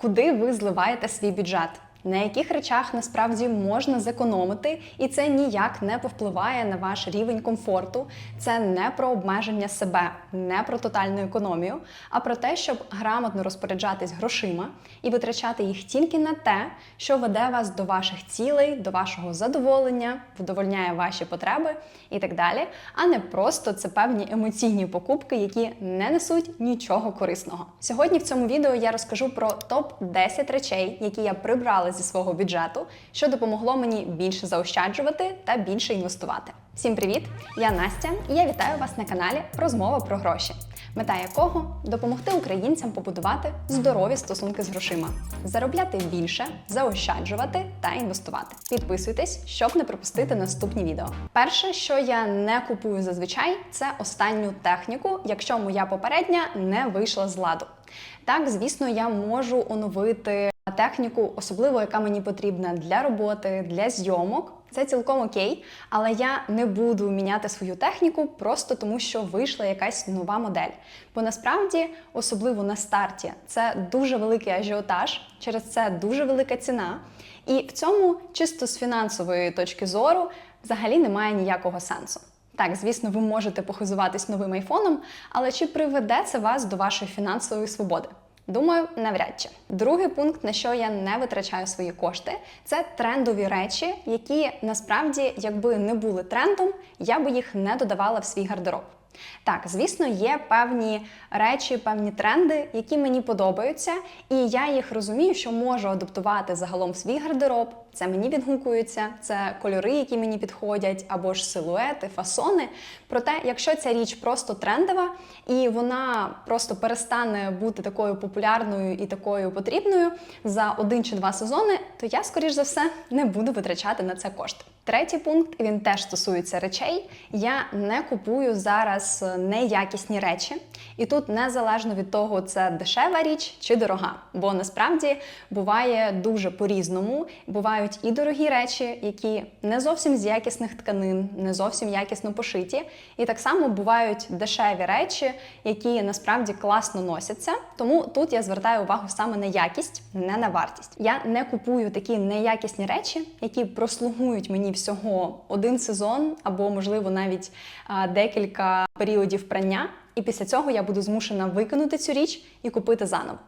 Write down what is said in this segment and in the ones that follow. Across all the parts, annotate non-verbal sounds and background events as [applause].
Куди ви зливаєте свій бюджет? На яких речах насправді можна зекономити, і це ніяк не повпливає на ваш рівень комфорту. Це не про обмеження себе, не про тотальну економію, а про те, щоб грамотно розпоряджатись грошима і витрачати їх тільки на те, що веде вас до ваших цілей, до вашого задоволення, вдовольняє ваші потреби і так далі, а не просто це певні емоційні покупки, які не несуть нічого корисного. Сьогодні в цьому відео я розкажу про топ 10 речей, які я прибрала зі свого бюджету, що допомогло мені більше заощаджувати та більше інвестувати. Всім привіт! Я Настя, і я вітаю вас на каналі Розмова про гроші. Мета якого допомогти українцям побудувати здорові стосунки з грошима, заробляти більше, заощаджувати та інвестувати. Підписуйтесь, щоб не пропустити наступні відео. Перше, що я не купую зазвичай, це останню техніку, якщо моя попередня не вийшла з ладу. Так, звісно, я можу оновити техніку, особливо яка мені потрібна для роботи, для зйомок. Це цілком окей, але я не буду міняти свою техніку просто тому, що вийшла якась нова модель. Бо насправді, особливо на старті, це дуже великий ажіотаж, через це дуже велика ціна. І в цьому, чисто з фінансової точки зору, взагалі немає ніякого сенсу. Так, звісно, ви можете похизуватись новим айфоном, але чи приведе це вас до вашої фінансової свободи? Думаю, навряд чи. Другий пункт, на що я не витрачаю свої кошти, це трендові речі, які насправді, якби не були трендом, я би їх не додавала в свій гардероб. Так, звісно, є певні речі, певні тренди, які мені подобаються, і я їх розумію, що можу адаптувати загалом в свій гардероб. Це мені відгукується, це кольори, які мені підходять, або ж силуети, фасони. Проте, якщо ця річ просто трендова і вона просто перестане бути такою популярною і такою потрібною за один чи два сезони, то я, скоріш за все, не буду витрачати на це кошти. Третій пункт, він теж стосується речей. Я не купую зараз неякісні речі, і тут незалежно від того, це дешева річ чи дорога. Бо насправді буває дуже по-різному. Бувають і дорогі речі, які не зовсім з якісних тканин, не зовсім якісно пошиті. І так само бувають дешеві речі, які насправді класно носяться. Тому тут я звертаю увагу саме на якість, не на вартість. Я не купую такі неякісні речі, які прослугують мені всього один сезон, або, можливо, навіть декілька періодів прання. І після цього я буду змушена викинути цю річ і купити заново.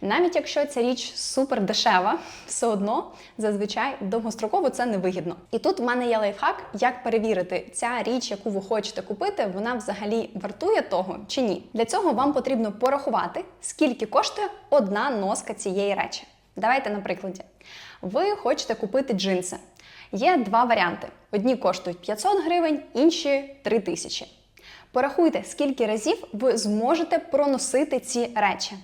Навіть якщо ця річ супер дешева, все одно зазвичай довгостроково це невигідно. І тут в мене є лайфхак, як перевірити, ця річ, яку ви хочете купити, вона взагалі вартує того чи ні. Для цього вам потрібно порахувати, скільки коштує одна носка цієї речі. Давайте на прикладі. Ви хочете купити джинси. Є два варіанти: одні коштують 500 гривень, інші 3000. Порахуйте, скільки разів ви зможете проносити ці речі.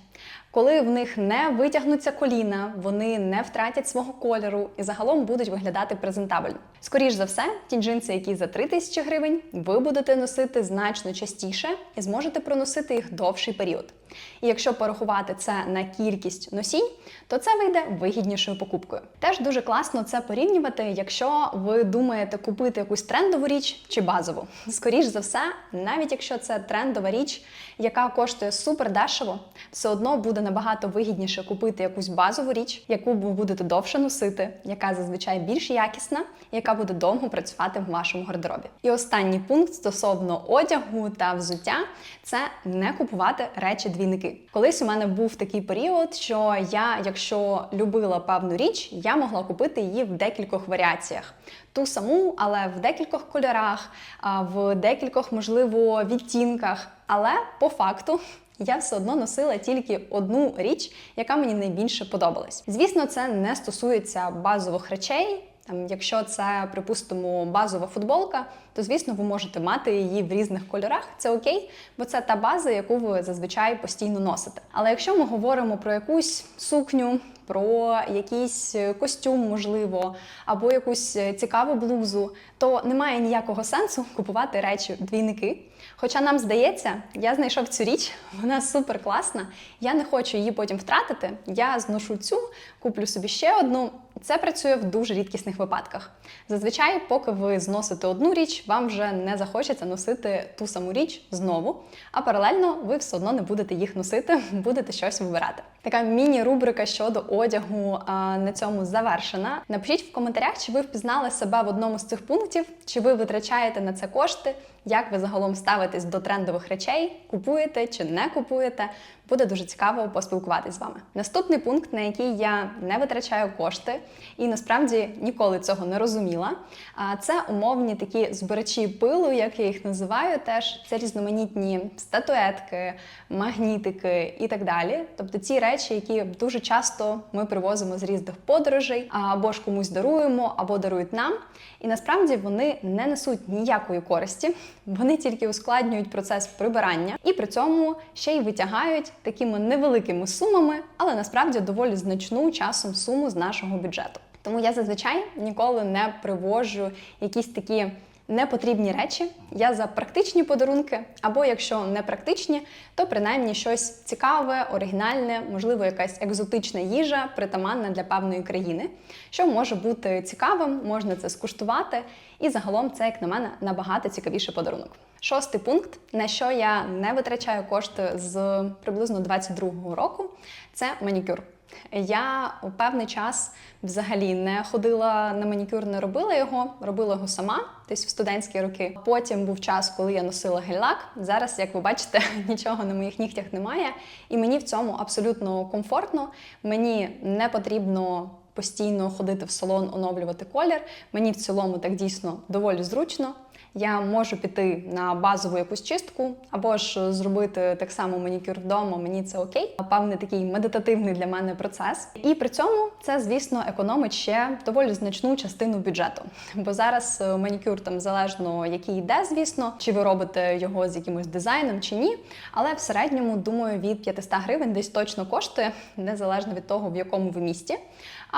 Коли в них не витягнуться коліна, вони не втратять свого кольору і загалом будуть виглядати презентабельно. Скоріш за все, ті джинси, які за 3000 гривень, ви будете носити значно частіше і зможете проносити їх довший період. І якщо порахувати це на кількість носінь, то це вийде вигіднішою покупкою. Теж дуже класно це порівнювати, якщо ви думаєте купити якусь трендову річ чи базову. Скоріш за все, навіть якщо це трендова річ, яка коштує супер дешево, все одно буде набагато вигідніше купити якусь базову річ, яку ви будете довше носити, яка зазвичай більш якісна, яка буде довго працювати в вашому гардеробі. І останній пункт стосовно одягу та взуття це не купувати речі двійники. Колись у мене був такий період, що я, якщо любила певну річ, я могла купити її в декількох варіаціях. Ту саму, але в декількох кольорах, в декількох, можливо, відтінках. Але по факту я все одно носила тільки одну річ, яка мені найбільше подобалась. Звісно, це не стосується базових речей. Там, якщо це, припустимо, базова футболка, то звісно ви можете мати її в різних кольорах. Це окей, бо це та база, яку ви зазвичай постійно носите. Але якщо ми говоримо про якусь сукню, про якийсь костюм, можливо, або якусь цікаву блузу, то немає ніякого сенсу купувати речі двійники. Хоча нам здається, я знайшов цю річ, [laughs] вона супер класна. Я не хочу її потім втратити. Я зношу цю, куплю собі ще одну. Це працює в дуже рідкісних випадках. Зазвичай, поки ви зносите одну річ, вам вже не захочеться носити ту саму річ знову, а паралельно ви все одно не будете їх носити, [laughs] будете щось вибирати. Така міні-рубрика щодо одягу а, на цьому завершена. Напишіть в коментарях, чи ви впізнали себе в одному з цих пунктів, чи ви витрачаєте на це кошти, як ви загалом ставитесь до трендових речей, купуєте чи не купуєте. Буде дуже цікаво поспілкуватись з вами. Наступний пункт, на який я не витрачаю кошти, і насправді ніколи цього не розуміла. А це умовні такі збирачі пилу, як я їх називаю. Теж це різноманітні статуетки, магнітики і так далі. Тобто ті речі, які дуже часто ми привозимо з різних подорожей, або ж комусь даруємо, або дарують нам. І насправді вони не несуть ніякої користі, вони тільки ускладнюють процес прибирання і при цьому ще й витягають такими невеликими сумами, але насправді доволі значну часом суму з нашого бюджету. Тому я зазвичай ніколи не привожу якісь такі непотрібні речі. Я за практичні подарунки, або якщо не практичні, то принаймні щось цікаве, оригінальне, можливо, якась екзотична їжа, притаманна для певної країни, що може бути цікавим, можна це скуштувати. І загалом це, як на мене, набагато цікавіший подарунок. Шостий пункт, на що я не витрачаю кошти з приблизно 22-го року, це манікюр. Я у певний час взагалі не ходила на манікюр, не робила його, робила його сама десь в студентські роки. Потім був час, коли я носила гель-лак. Зараз, як ви бачите, [laughs] нічого на моїх нігтях немає, і мені в цьому абсолютно комфортно. Мені не потрібно. Постійно ходити в салон, оновлювати колір. Мені в цілому так дійсно доволі зручно. Я можу піти на базову якусь чистку, або ж зробити так само манікюр вдома. Мені це окей. Певний такий медитативний для мене процес. І при цьому це, звісно, економить ще доволі значну частину бюджету. Бо зараз е, манікюр там залежно який йде, звісно, чи ви робите його з якимось дизайном чи ні. Але в середньому, думаю, від 500 гривень десь точно коштує, незалежно від того, в якому ви місті.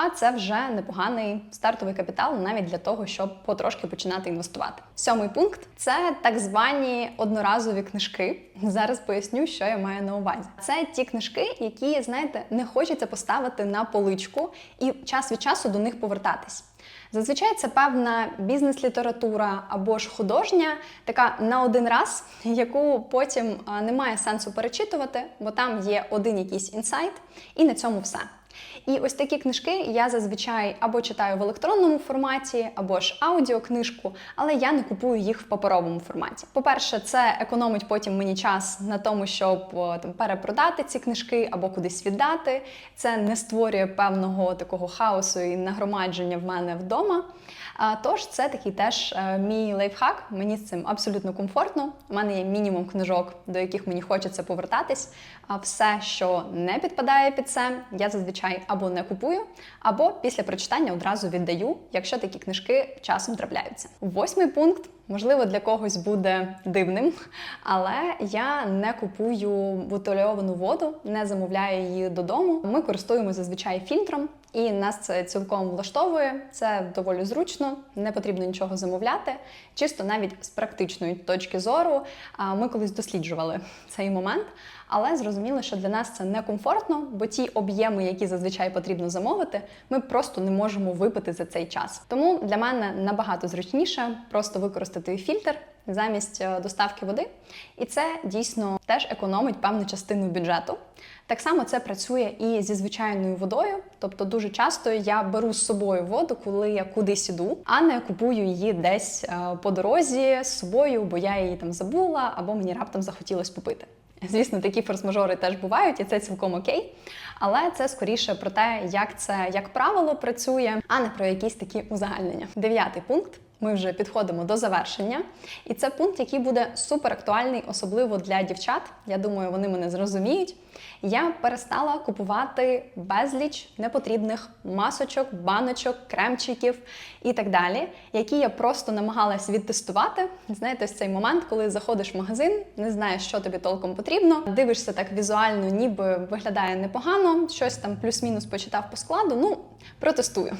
А це вже непоганий стартовий капітал навіть для того, щоб потрошки починати інвестувати. Сьомий пункт це так звані одноразові книжки. Зараз поясню, що я маю на увазі. Це ті книжки, які, знаєте, не хочеться поставити на поличку і час від часу до них повертатись. Зазвичай це певна бізнес-література або ж художня, така на один раз, яку потім немає сенсу перечитувати, бо там є один якийсь інсайт, і на цьому все. І ось такі книжки я зазвичай або читаю в електронному форматі, або ж аудіокнижку, але я не купую їх в паперовому форматі. По-перше, це економить потім мені час на тому, щоб там перепродати ці книжки або кудись віддати. Це не створює певного такого хаосу і нагромадження в мене вдома. Тож це такий теж е, мій лайфхак. Мені з цим абсолютно комфортно. У мене є мінімум книжок, до яких мені хочеться повертатись. А все, що не підпадає під це, я зазвичай або не купую, або після прочитання одразу віддаю, якщо такі книжки часом трапляються. Восьмий пункт. Можливо, для когось буде дивним, але я не купую бутильовану воду, не замовляю її додому. Ми користуємося зазвичай фільтром, і нас це цілком влаштовує. Це доволі зручно, не потрібно нічого замовляти. Чисто навіть з практичної точки зору. Ми колись досліджували [laughs] цей момент, але зрозуміли, що для нас це некомфортно, бо ті об'єми, які зазвичай потрібно замовити, ми просто не можемо випити за цей час. Тому для мене набагато зручніше просто використати фільтр замість е, доставки води, і це дійсно теж економить певну частину бюджету. Так само це працює і зі звичайною водою, тобто дуже часто я беру з собою воду, коли я кудись іду, а не купую її десь е, по дорозі з собою, бо я її там забула або мені раптом захотілося попити. Звісно, такі форс-мажори теж бувають, і це цілком окей. Але це скоріше про те, як це як правило працює, а не про якісь такі узагальнення. Дев'ятий пункт. Ми вже підходимо до завершення. І це пункт, який буде супер актуальний, особливо для дівчат. Я думаю, вони мене зрозуміють. Я перестала купувати безліч непотрібних масочок, баночок, кремчиків і так далі, які я просто намагалась відтестувати. Знаєте, ось цей момент, коли заходиш в магазин, не знаєш, що тобі толком потрібно, дивишся так візуально, ніби виглядає непогано, щось там плюс-мінус почитав по складу. Ну, протестую.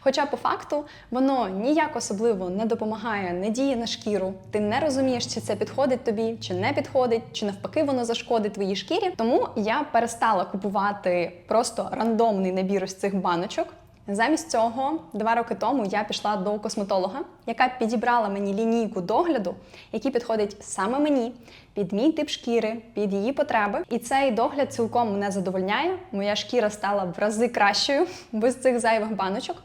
Хоча по факту воно ніяк особливо не допомагає, не діє на шкіру. Ти не розумієш, чи це підходить тобі, чи не підходить, чи навпаки воно зашкодить твоїй шкірі. Тому я перестала купувати просто рандомний набір із цих баночок. Замість цього, два роки тому я пішла до косметолога, яка підібрала мені лінійку догляду, який підходить саме мені, під мій тип шкіри, під її потреби. І цей догляд цілком мене задовольняє. Моя шкіра стала в рази кращою [laughs] без цих зайвих баночок.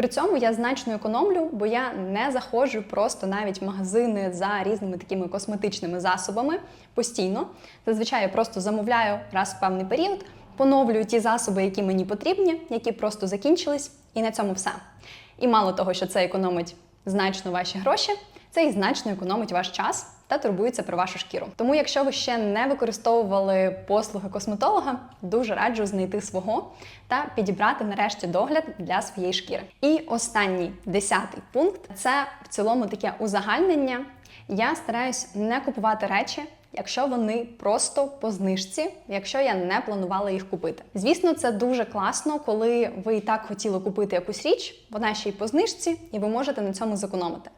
При цьому я значно економлю, бо я не заходжу просто навіть в магазини за різними такими косметичними засобами постійно. Зазвичай я просто замовляю раз в певний період поновлюю ті засоби, які мені потрібні, які просто закінчились, і на цьому все. І мало того, що це економить значно ваші гроші, це і значно економить ваш час та турбується про вашу шкіру. Тому, якщо ви ще не використовували послуги косметолога, дуже раджу знайти свого та підібрати нарешті догляд для своєї шкіри. І останній десятий пункт це в цілому таке узагальнення. Я стараюсь не купувати речі, якщо вони просто по знижці, якщо я не планувала їх купити. Звісно, це дуже класно, коли ви і так хотіли купити якусь річ, вона ще й по знижці, і ви можете на цьому зекономити.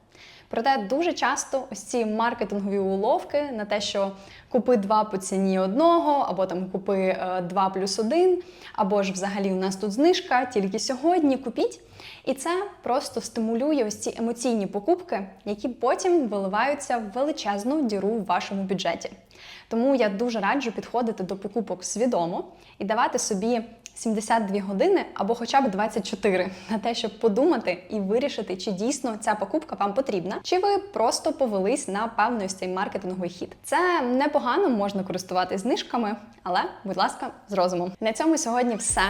Проте дуже часто ось ці маркетингові уловки на те, що купи два по ціні одного, або там купи е, два плюс один, або ж взагалі у нас тут знижка, тільки сьогодні купіть. І це просто стимулює ось ці емоційні покупки, які потім виливаються в величезну діру в вашому бюджеті. Тому я дуже раджу підходити до покупок свідомо і давати собі 72 години або хоча б 24 на те, щоб подумати і вирішити, чи дійсно ця покупка вам потрібна, чи ви просто повелись на певний цей маркетинговий хід. Це непогано можна користуватись знижками, але, будь ласка, з розумом. На цьому сьогодні все.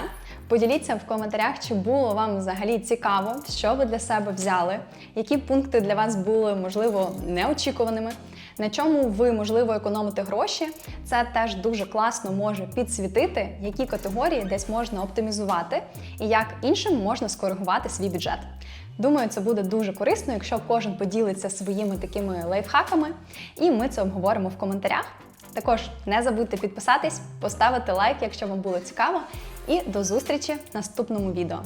Поділіться в коментарях, чи було вам взагалі цікаво, що ви для себе взяли, які пункти для вас були можливо неочікуваними. На чому ви можливо економите гроші? Це теж дуже класно може підсвітити, які категорії десь можна оптимізувати, і як іншим можна скоригувати свій бюджет. Думаю, це буде дуже корисно, якщо кожен поділиться своїми такими лайфхаками, і ми це обговоримо в коментарях. Також не забудьте підписатись, поставити лайк, якщо вам було цікаво, і до зустрічі в наступному відео.